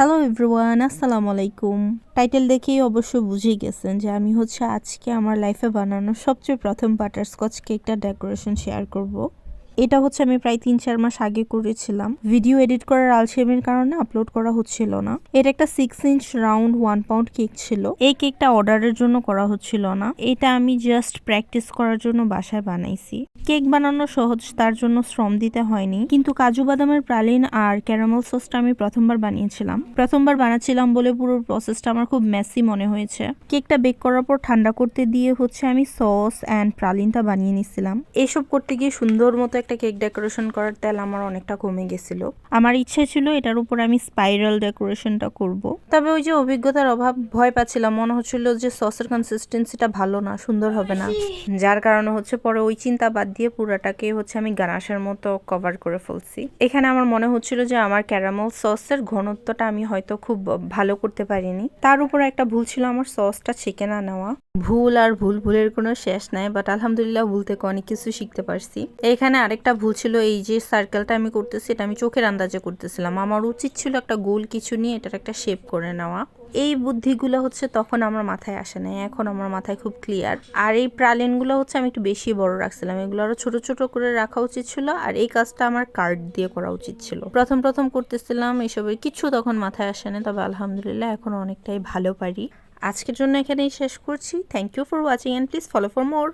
Hello everyone আসসালামু আলাইকুম title দেখেই অবশ্য বুঝে গেছেন যে আমি হচ্ছে আজকে আমার লাইফে বানানো সবচেয়ে প্রথম বাটারস্কচ কেকটা ডেকোরেশন শেয়ার করব। এটা হচ্ছে আমি প্রায় তিন, চার মাস আগে করেছিলাম। ভিডিও এডিট করার আলসেমির কারণে আপলোড করা হচ্ছিল না। এটা একটা six inch round one pound cake ছিল। এই কেকটা অর্ডারের জন্য করা হচ্ছিল না। এটা আমি জাস্ট প্র্যাকটিস করার জন্য বাসায় বানাইছি। কেক বানানো সহজ তার জন্য শ্রম দিতে হয়নি। কিন্তু কাজু বাদামের প্রালিন আর ক্যারামেল সসটা আমি প্রথমবার বানিয়েছিলাম। প্রথমবার বানাচ্ছিলাম বলে পুরো প্রসেসটা আমার খুব মেসি মনে হয়েছে। কেকটা বেক করার পর ঠান্ডা করতে দিয়ে হচ্ছে আমি সস অ্যান্ড প্রালিনটা বানিয়ে নিছিলাম। এসব করতে গিয়ে সুন্দর মতো কেক ডেকোরেশন করার তেল আমার অনেকটা কমে গেছিল। আমার ইচ্ছে ছিল এটার উপর আমি স্পাইরাল ডেকোরেশনটা করব। তবে ওই যে অভিজ্ঞতার অভাব, ভয় পাচ্ছিলাম। মনে হচ্ছিল যে সসের কনসিস্টেন্সিটা ভালো না, সুন্দর হবে না। যার কারণে হচ্ছে পরে ওই চিন্তা বাদ দিয়ে পুরাটাকে হচ্ছে আমি গানাশের মতো কভার করে ফেলছি। এখানে আমার মনে হচ্ছিল যে আমার ক্যারামেল সসের ঘনত্বটা আমি হয়তো খুব ভালো করতে পারিনি। তার উপর একটা ভুল ছিল আমার সসটা ছেঁকে না নেওয়া। ভুল আর ভুল ভুলের কোনো শেষ নাই বাট আলহামদুলিল্লাহ ভুল থেকে অনেক কিছু শিখতে পারছি। এখানে আরেকটা ভুল ছিল, এই যে সার্কেলটা আমি করতেছি, এটা আমি চোখের আন্দাজে করতেছিলাম। আমার উচিত ছিল একটা গোল কিছু নিয়ে এটার একটা শেপ করে নেওয়া। এই বুদ্ধিগুলো হচ্ছে তখন আমার মাথায় আসে নাই, এখন আমার মাথায় খুব ক্লিয়ার আর এই প্রালিনগুলো হচ্ছে আমি একটু বেশি বড় রাখছিলাম, এগুলো আরও ছোট ছোট করে রাখা উচিত ছিল, আর এই কাজটা আমার কার্ড দিয়ে করা উচিত ছিল। প্রথম প্রথম করতেছিলাম, এসবের কিছু তখন মাথায় আসে না তবে আলহামদুলিল্লাহ এখন অনেকটাই ভালো পারি। আজকের জন্য এখানেই শেষ করছি। Thank you for watching and please follow for more